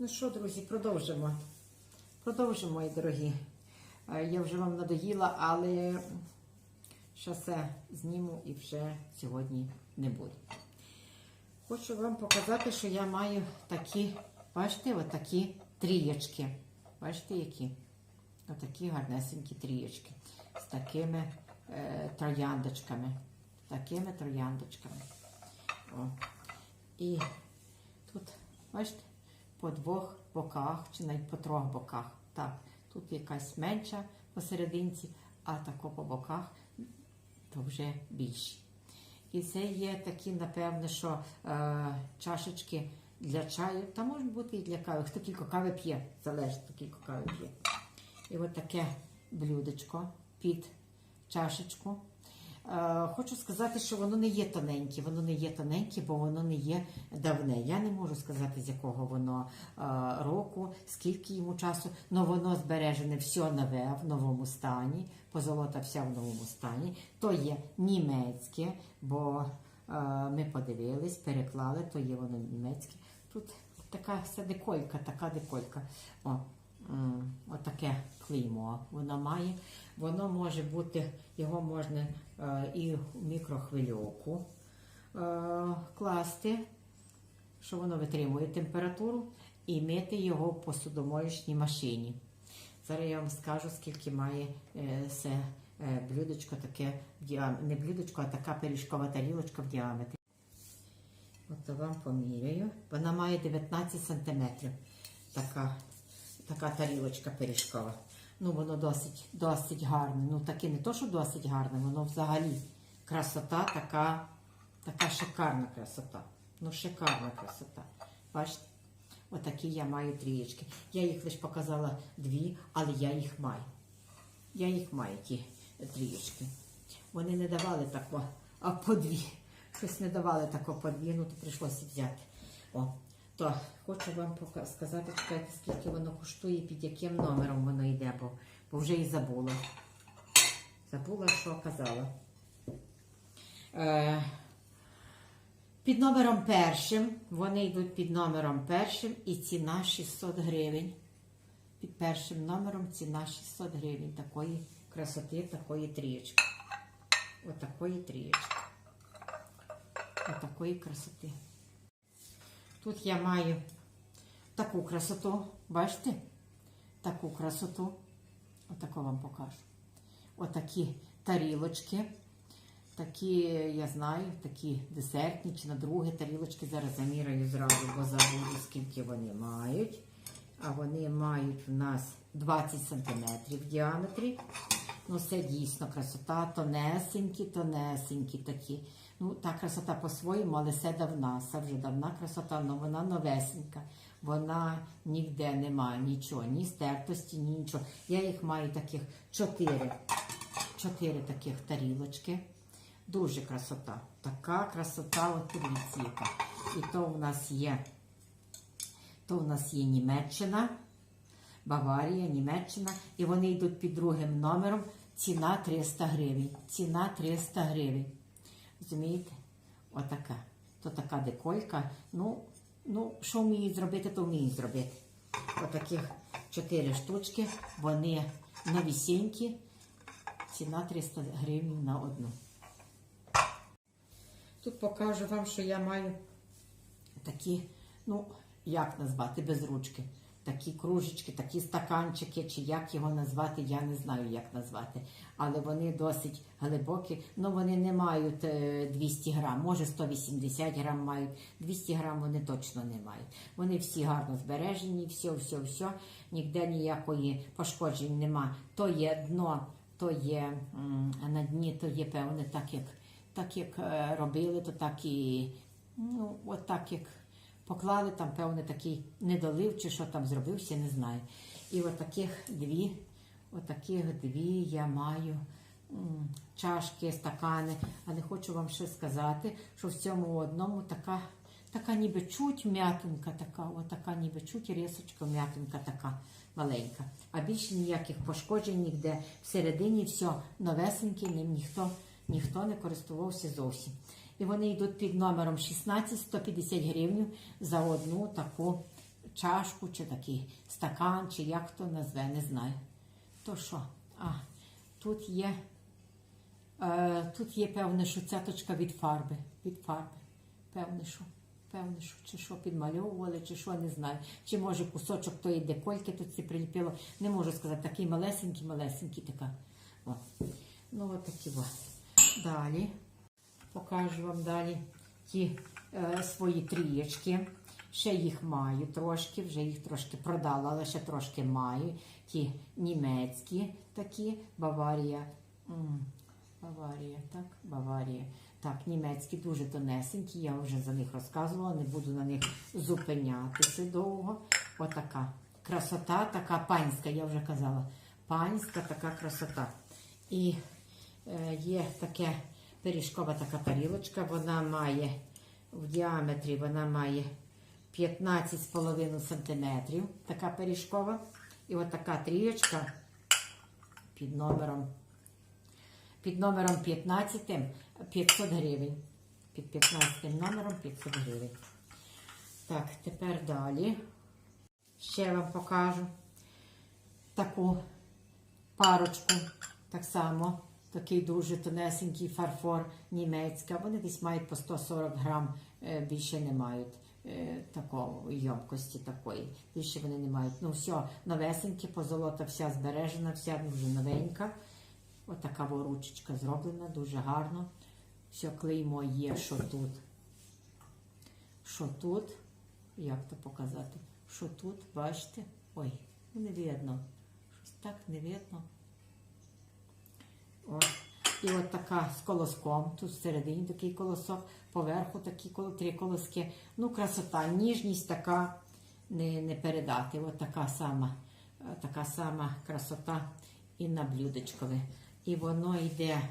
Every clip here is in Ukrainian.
Ну що, друзі, продовжимо. Продовжимо, мої дорогі. Е, Я вже вам надоїла, але все зніму і вже сьогодні не буду. Хочу вам показати, що я маю такі, бачите, отакі трієчки. Бачите, які? Отакі гарнесенькі трієчки. З такими е, трояндочками. Такими трояндочками. О. І тут, бачите, по двох боках, чи навіть по трьох боках. Так, тут якась менша посерединці, а тако по боках то вже більші. І це є такі, напевне, що е, чашечки для чаю, та можуть бути і для кави. Хто кілько кави п'є, залежить, хто кілько кави п'є. І от таке блюдечко під чашечку. Е, хочу сказати, що воно не є тоненьке, воно не є тоненьке, бо воно не є давне. Я не можу сказати, з якого воно е, року, скільки йому часу, але воно збережене все нове в новому стані, позолота вся в новому стані. То є німецьке, бо е, ми подивились, переклали, то є воно німецьке. Тут така вся деколька, така деколька. Отаке клеймо воно має. Воно може бути, його можна е, і в мікрохвильовку е, класти, що воно витримує температуру, і мити його в посудомоєчній машині. Зараз я вам скажу, скільки має е, це е, блюдечко таке. Не блюдечко, а така пиріжкова тарілочка в діаметрі. От вам поміряю. Вона має 19 сантиметрів. Така, така тарілочка пиріжкова. Ну, воно досить, досить гарне. Ну, таке не то, що досить гарне, воно взагалі красота така, така шикарна красота. Ну, шикарна красота. Бачите? Отакі я маю трієчки. Я їх лише показала дві, але я їх маю. Я їх маю, ті трієчки. Вони не давали тако, а по дві. Щось не давали тако по дві, ну то прийшлося взяти. О, то хочу вам сказати, чекайте, скільки воно коштує, під яким номером воно йде, бо, бо вже і забула. Забула, що казала. Е, під номером першим, вони йдуть під номером першим і ціна 600 гривень. Під першим номером ціна 600 гривень такої красоти, такої трієчки. Отакої трієчки. Отакої красоти. Тут я маю таку красоту, бачите? Таку красоту. Отаку вам покажу. Отакі тарілочки. Такі, я знаю, такі десертні чи на другі тарілочки. Зараз заміряю зразу, бо забуду, скільки вони мають. А вони мають у нас 20 см в діаметрі. Ну, це дійсно красота, тонесенькі, тонесенькі такі. Ну, та красота по-своєму, але це давна, це вже давна красота, але вона новесенька. Вона ніде немає нічого, ні стертості, ні нічого. Я їх маю таких чотири. Чотири таких тарілочки. Дуже красота. Така красота, от яка. І то у нас є, то у нас є Німеччина, Баварія, Німеччина. І вони йдуть під другим номером. Ціна 300 гривень. Ціна 300 гривень. Розумієте? Отака. То така деколька. Ну, ну, що вміють зробити, то вміють зробити. Отаких чотири штучки. Вони новісінькі. Ціна 300 гривень на одну. Тут покажу вам, що я маю такі, ну, як назвати, без ручки. Такі кружечки, такі стаканчики, чи як його назвати, я не знаю, як назвати. Але вони досить глибокі. Ну, вони не мають е, 200 грам, може 180 грам мають, 200 грам вони точно не мають. Вони всі гарно збережені, все, все, все. Ніде ніякої пошкоджень нема. То є дно, то є на дні, то є певне, так як, так як е, робили, то так і ну, от так як поклали там, певне, такий недолив, чи що там зробився, не знаю. І от таких дві, от дві я маю чашки, стакани. А не хочу вам ще сказати, що в цьому одному така, така ніби чуть м'ятинка, така, от така ніби чуть рисочка, м'ятинка така маленька. А більше ніяких пошкоджень ніде. Всередині все новесеньке, ним ніхто, ніхто не користувався зовсім. І вони йдуть під номером 16 150 гривень за одну таку чашку, чи такий стакан, чи як хто назве, не знаю. То що? А, тут є, е, тут є певне, що цяточка від фарби. Від фарби. Певне, що. Певне, що чи що підмальовували, чи що, не знаю. Чи може кусочок тої декольки тут це приліпило. Не можу сказати, такий малесенький, малесенький така. О. Ну, от такі. Далі. Покажу вам далі ті е, свої трієчки. Ще їх маю трошки, вже їх трошки продала, але ще трошки маю. Ті німецькі такі, Баварія. Баварія, так, Баварія. Так, німецькі дуже тонесенькі, я вже за них розказувала, не буду на них зупинятися довго. Отака красота, така панська, я вже казала. Панська така красота. І е, є таке пиріжкова така тарілочка, вона має в діаметрі, вона має 15,5 см. Така пиріжкова. І от така трієчка під номером під номером 15 500 гривень. Під 15 номером 500 гривень. Так, тепер далі. Ще вам покажу таку парочку. Так само, такий дуже тонесенький фарфор німецька. Вони десь мають по 140 грам, е, більше не мають е, такого йомкості такої. Більше вони не мають. Ну, все, новесеньке, позолота вся збережена, вся дуже новенька. Отака воручечка зроблена, дуже гарно. Все клеймо є, що тут. Що тут? Як то показати? Що тут, бачите? Ой, ну не видно. Щось так не видно. От. І от така з колоском. Тут всередині такий колосок, поверху такі три колоски. Ну, красота, ніжність така не, не передати. От така сама, е, така сама красота і на блюдечкове. І воно йде.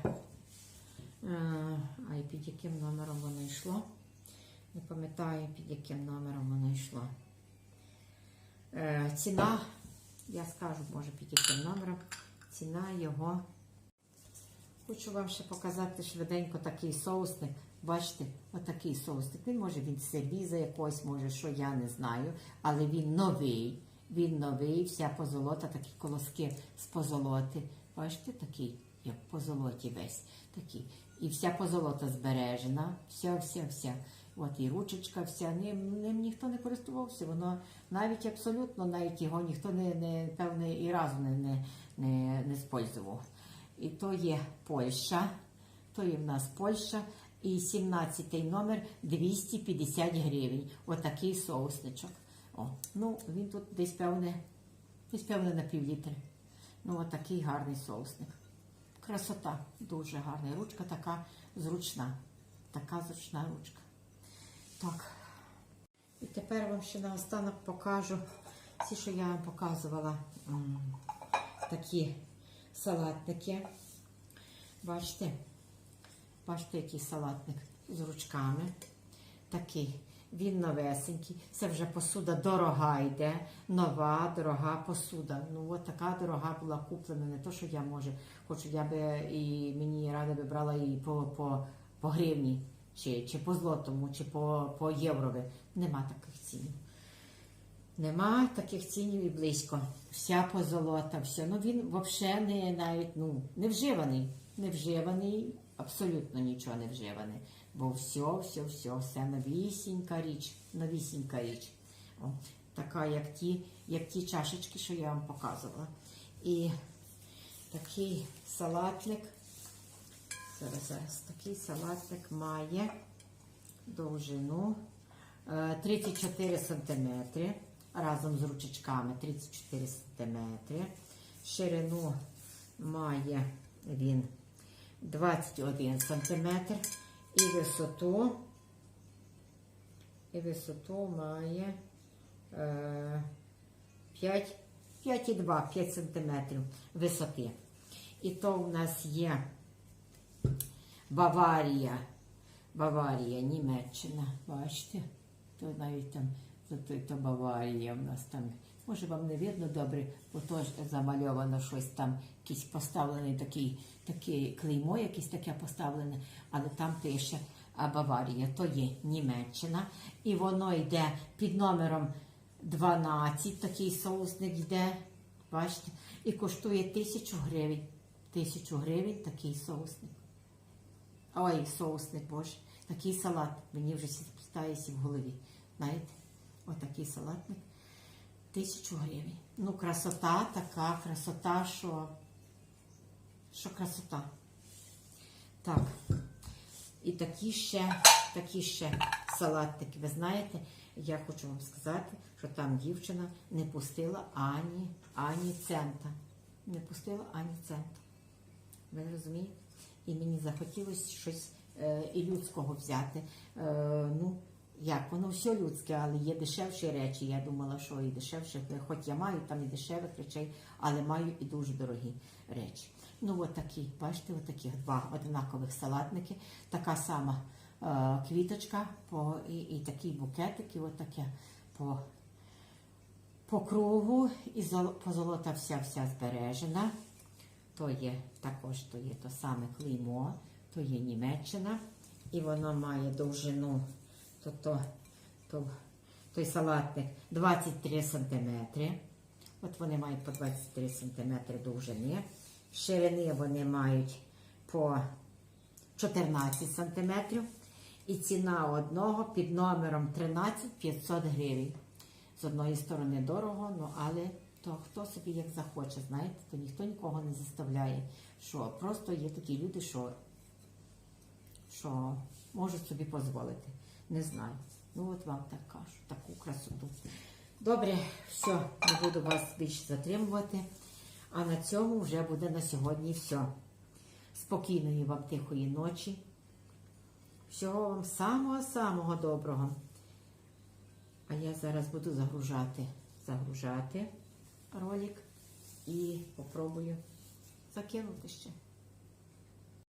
е, Ай, під яким номером воно йшло? Не пам'ятаю, під яким номером воно йшло. Е, ціна, я скажу, може, під яким номером. Ціна його. Хочу вам ще показати швиденько такий соусник. Бачите, отакий соусник. Він може від сервіза якогось, може, що я не знаю, але він новий. Він новий, вся позолота, такі колоски з позолоти. Бачите, такий, як позолоті весь. такий. І вся позолота збережена, вся, вся, вся. От і ручечка вся, ним, ним ніхто не користувався. Воно навіть абсолютно, навіть його ніхто не, не певне і разу не, не, не, не спользував. І то є Польща, то є в нас Польща. І 17 номер 250 гривень. Отакий соусничок. О, ну, він тут десь певне, десь певне на півлітри. Ну, отакий гарний соусник. Красота, дуже гарна. Ручка така зручна. Така зручна ручка. Так. І тепер вам ще наостанок покажу ці, що я вам показувала. Такі салатники. Бачите? Бачите, який салатник з ручками. Такий. Він новесенький. Це вже посуда дорога йде. Нова, дорога посуда. Ну, от така дорога була куплена. Не то, що я може, хочу, я би і мені рада би брала і по, по, по гривні, чи, чи по злотому, чи по, по єврові. Нема таких цінів. Нема таких цінів і близько. Вся позолота, все. Ну він взагалі не навіть ну, не вживаний. Не вживаний, абсолютно нічого не вживаний. Бо все, все, все, все новісінька річ, новісінька річ. О, така, як ті, як ті чашечки, що я вам показувала. І такий салатник. Зараз, зараз, такий салатник має довжину е, 34 сантиметри разом з ручечками 34 сантиметри. Ширину має він 21 сантиметр і висоту, і висоту має е, 5, 5,2 5 сантиметрів висоти. І то у нас є Баварія, Баварія, Німеччина. Бачите? То навіть там то, то Баварія в нас там. Може вам не видно добре, бо то ж замальовано щось там, якийсь поставлений такий, такий клеймо, якесь таке поставлене, але там пише Баварія, то є Німеччина, і воно йде під номером 12 такий соусник йде. Бачите? І коштує тисячу гривень. Тисячу гривень такий соусник. Ой, соусник, боже. Такий салат. Мені вже питається в голові. Знаєте? Отакий салатник. Тисячу гривень. Ну, красота така, красота, що. Що красота. Так. І такі ще, такі ще салатики. Ви знаєте, я хочу вам сказати, що там дівчина не пустила ані, ані цента. Не пустила ані цента. Ви розумієте? І мені захотілося щось е, і людського взяти. Е, ну, як, воно все людське, але є дешевші речі. Я думала, що і дешевше, хоч я маю там і дешевих речей, але маю і дуже дорогі речі. Ну, от бачите, от два однакових салатники, така сама е, квіточка по, і, і такий букетик, і от по, по кругу, і зол, позолота вся вся збережена. То є також то є то саме клеймо, то є Німеччина, і воно має довжину, то, то, то, той салатник 23 сантиметри. От вони мають по 23 сантиметри довжини. Ширини вони мають по 14 сантиметрів. І ціна одного під номером 13 500 гривень. З одної сторони дорого, ну але то хто собі як захоче, знаєте, то ніхто нікого не заставляє. Що просто є такі люди, що, що можуть собі дозволити. Не знаю. Ну от вам так кажу, таку красоту. Добре, все, не буду вас більше затримувати. А на цьому вже буде на сьогодні все. Спокійної вам тихої ночі. Всього вам самого-самого доброго. А я зараз буду загружати, загружати ролик і попробую закинути ще.